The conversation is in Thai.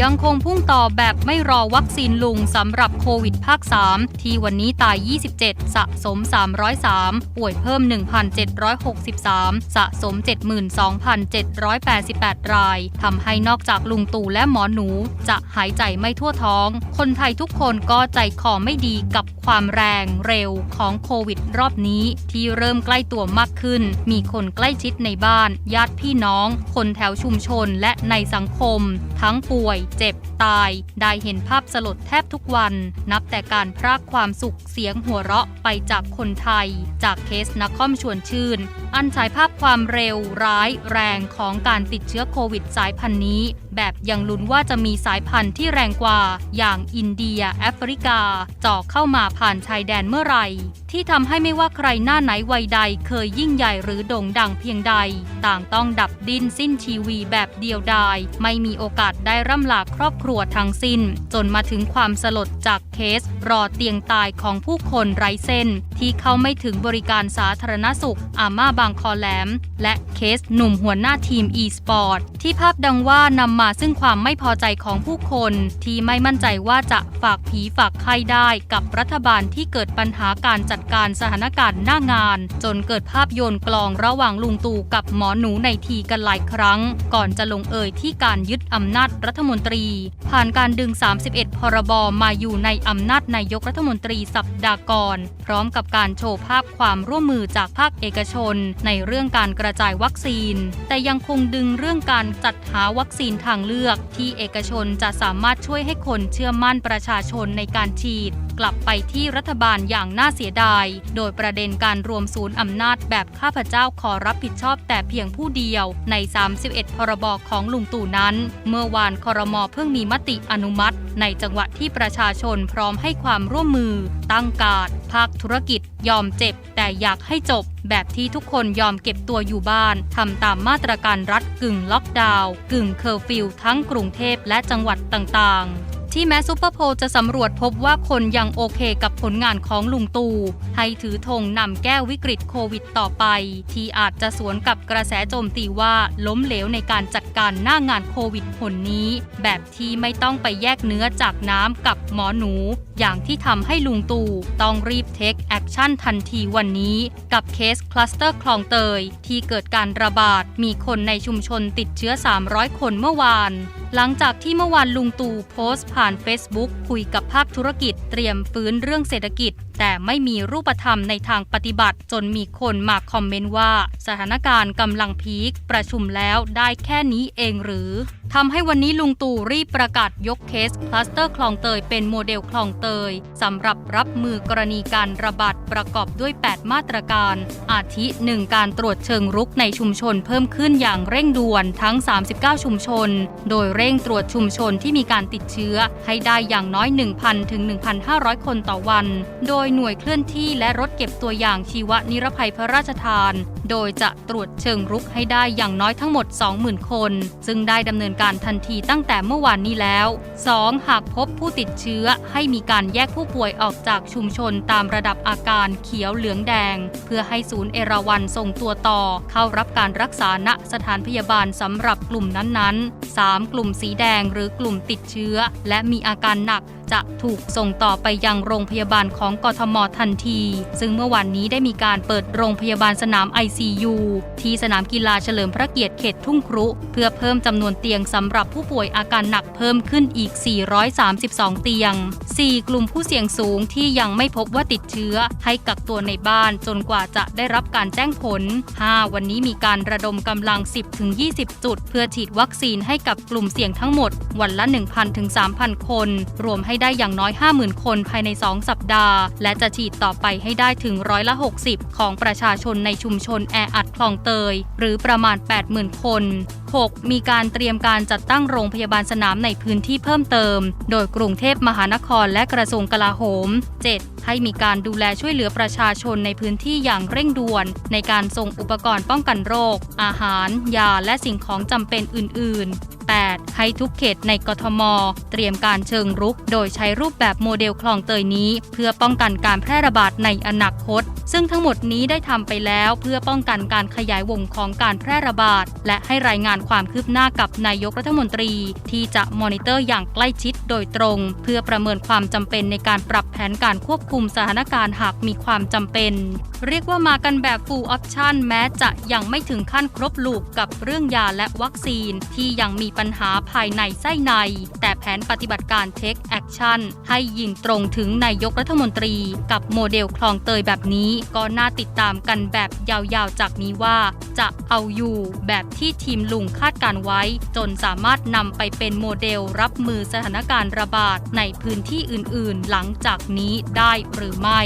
ยังคงพุ่งต่อแบบไม่รอวัคซีนลุงสำหรับโควิดภาค 3 ที่วันนี้ตาย 27 สะสม 303 ป่วยเพิ่ม 1,763 สะสม 72,788 ราย ทำให้นอกจากลุงตู่และหมอหนู จะหายใจไม่ทั่วท้อง คนไทยทุกคนก็ใจคอไม่ดีกับความแรงเร็วของโควิดรอบนี้ ที่เริ่มใกล้ตัวมากขึ้น มีคนใกล้ชิดในบ้าน ญาติพี่น้อง คนแถวชุมชนและในสังคม ทั้งป่วยเจ็บ ตาย ได้เห็นภาพสลดแทบทุกวัน นับแต่การพรากความสุขเสียงหัวเราะไปจากคนไทย จากเคสนักคอมชวนชื่น อันฉายภาพความเร็วร้ายแรงของการติดเชื้อโควิดสายพันธุ์นี้ แบบยังลุ้นว่าจะมีสายพันธุ์ที่แรงกว่า อย่างอินเดีย แอฟริกาจ่อเข้ามาผ่านชายแดนเมื่อไหร่ที่ทำให้ไม่ว่าใครหน้าไหนวัยใดเคยยิ่งใหญ่หรือโด่งดังเพียงใด ต่างต้องดับดิ้นสิ้นชีวีแบบเดียวดาย ไม่มีโอกาสได้ร่ำลาครอบครัวทั้งสิ้น จนมาถึงความสลดจากเคส รอเตียงตายของผู้คนไร้เส้น ที่เข้าไม่ถึงบริการสาธารณสุข อาม่าบางคอแหลม และเคสหนุ่มหัวหน้าทีม e-sport ที่ภาพดังว่านำมาซึ่งความไม่พอใจของผู้คน ที่ไม่มั่นใจว่าจะฝากผีฝากไข้ได้กับรัฐบาลที่เกิดปัญหาการจัดการสถานการณ์หน้างาน จนเกิดภาพโยนกลองระหว่างลุงตู่กับหมอหนูในทีกันหลายครั้ง ก่อนจะลงเอยที่การยึดอำนาจรัฐมนตรี ผ่านการดึง 31 พรบมาอยู่ในอำนาจนายกรัฐมนตรีสัปดาห์ก่อน พร้อมกับการโชว์ภาพความร่วมมือจากภาคเอกชน ในเรื่องการกระจายวัคซีน แต่ยังคงดึงเรื่องการจัดหาวัคซีนทางเลือก ที่เอกชนจะสามารถช่วยให้คนเชื่อมั่นประชาชนในการฉีดกลับไปที่รัฐบาลอย่างน่าเสียดาย โดยประเด็นการรวมศูนย์อำนาจแบบข้าพเจ้าขอรับผิดชอบแต่เพียงผู้เดียว ใน 31 พรบของลุงตู่นั้น เมื่อวานคอรมอเพิ่งมีมติอนุมัติ ในจังหวะที่ประชาชนพร้อมให้ความร่วมมือ ตั้งการภาคธุรกิจ ยอมเจ็บ แต่อยากให้จบ แบบที่ทุกคนยอมเก็บตัวอยู่บ้านทำตามมาตรการรัฐกึ่งล็อกดาวน์กึ่งเคอร์ฟิวทั้งกรุงเทพและจังหวัดต่างๆ ที่แม้ซูเปอร์โพลจะสำรวจพบว่าคนยังโอเคกับผลงานของลุงตู่ให้ถือธงนำแก้วิกฤตโควิดต่อไป ที่อาจจะสวนกับกระแสโจมตีว่าล้มเหลวในการจัดการหน้างานโควิดผลนี้ แบบที่ไม่ต้องไปแยกเนื้อจากน้ำกับหมอหนู อย่างที่ทำให้ลุงตู่ต้องรีบเทคแอคชั่นทันทีวันนี้ กับเคสคลัสเตอร์คลองเตย ที่เกิดการระบาดมีคนในชุมชนติดเชื้อ 300 คนเมื่อวาน หลังจากที่เมื่อวานลุงตู่โพสต์ผ่าน Facebook คุยกับภาคธุรกิจ เตรียมฟื้นเรื่องเศรษฐกิจ แต่ไม่มีรูปธรรมในทางปฏิบัติ จนมีคนมาคอมเมนต์ว่า สถานการณ์กำลังพีคประชุมแล้วได้แค่นี้เองหรือทำให้วันนี้ลุงตู่รีบประกาศยกเคสคลัสเตอร์คลองเตยเป็นโมเดลคลองเตยสำหรับรับมือกรณีการระบาดประกอบด้วย 8 มาตรการ อาทิ 1 การตรวจเชิงรุกในชุมชนเพิ่มขึ้นอย่างเร่งด่วนทั้ง 39 ชุมชน โดยเร่งตรวจชุมชนที่มีการติดเชื้อให้ได้อย่างน้อย 1,000 ถึง 1,500 คนต่อวัน โดยหน่วยเคลื่อนที่และรถเก็บตัวอย่างชีวนิรภัยพระราชทาน โดยจะตรวจเชิงรุกให้ได้อย่างน้อยทั้งหมด 20,000 คน ซึ่งได้ดำเนินการทันทีตั้งแต่เมื่อวานนี้แล้ว 2. หากพบผู้ติดเชื้อให้มีการแยกผู้ป่วยออกจากชุมชนตามระดับอาการเขียวเหลืองแดง เพื่อให้ศูนย์เอราวันส่งตัวต่อ เข้ารับการรักษาณสถานพยาบาลสำหรับกลุ่มนั้นๆ 3. กลุ่มสีแดงหรือกลุ่มติดเชื้อ และมีอาการหนักจะถูกส่งต่อไปยังโรงพยาบาลของกทมทันที ซึ่งเมื่อวานนี้ได้มีการเปิดโรงพยาบาลสนาม ICU ที่สนามกีฬาเฉลิมพระเกียรติเขตทุ่งครุ เพื่อเพิ่มจำนวนเตียงสำหรับผู้ป่วยอาการหนักเพิ่มขึ้นอีก 432 เตียง 4 กลุ่มผู้เสี่ยงสูงที่ยังไม่พบว่าติดเชื้อ ให้กักตัวในบ้านจนกว่าจะได้รับการแจ้งผล 5 วันนี้มีการระดมกำลัง 10-20 จุด เพื่อฉีดวัคซีนให้กับกลุ่มเสี่ยงทั้งหมด วันละ 1,000-3,000 คน รวมให้ได้อย่างน้อย 50,000 คนภายใน 2 สัปดาห์ และจะฉีดต่อไปให้ได้ถึงร้อยละ 60 ของประชาชนในชุมชนแออัดคลองเตย หรือประมาณ 80,000 คน 6. มีการเตรียมการจัดตั้งโรงพยาบาลสนามในพื้นที่เพิ่มเติม โดยกรุงเทพมหานครและกระทรวงกลาโหม 7. ให้มีการดูแลช่วยเหลือประชาชนในพื้นที่อย่างเร่งด่วน ในการส่งอุปกรณ์ป้องกันโรค อาหาร ยาและสิ่งของจำเป็นอื่น ๆ 8. ให้ทุกเขตในกทม เตรียมการเชิงรุก โดยใช้รูปแบบโมเดลคลองเตยนี้ เพื่อป้องกันการแพร่ระบาดในอนาคต ซึ่งทั้งหมดนี้ได้ทำไปแล้วเพื่อป้องกันการขยายวงของการแพร่ระบาด และให้รายงานความคืบหน้ากับนายกรัฐมนตรี ที่จะมอนิเตอร์อย่างใกล้ชิดโดยตรง เพื่อประเมินความจำเป็นในการปรับแผนการควบคุมสถานการณ์หากมีความจำเป็น เรียกว่ามากันแบบ full option แม้จะยังไม่ถึงขั้นครบลูกกับเรื่องยาและวัคซีนที่ยังมีปัญหาภภายในไส้ใน แต่แผนปฏิบัติการ Take Action ให้ยิงตรงถึงนายกรัฐมนตรีกับโมเดลคลองเตยแบบนี้ ก็น่าติดตามกันแบบยาวๆจากนี้ว่า จะเอาอยู่แบบที่ทีมลุงคาดการไว้ จนสามารถนำไปเป็นโมเดลรับมือสถานการณ์ระบาดในพื้นที่อื่นๆ หลังจากนี้ได้หรือไม่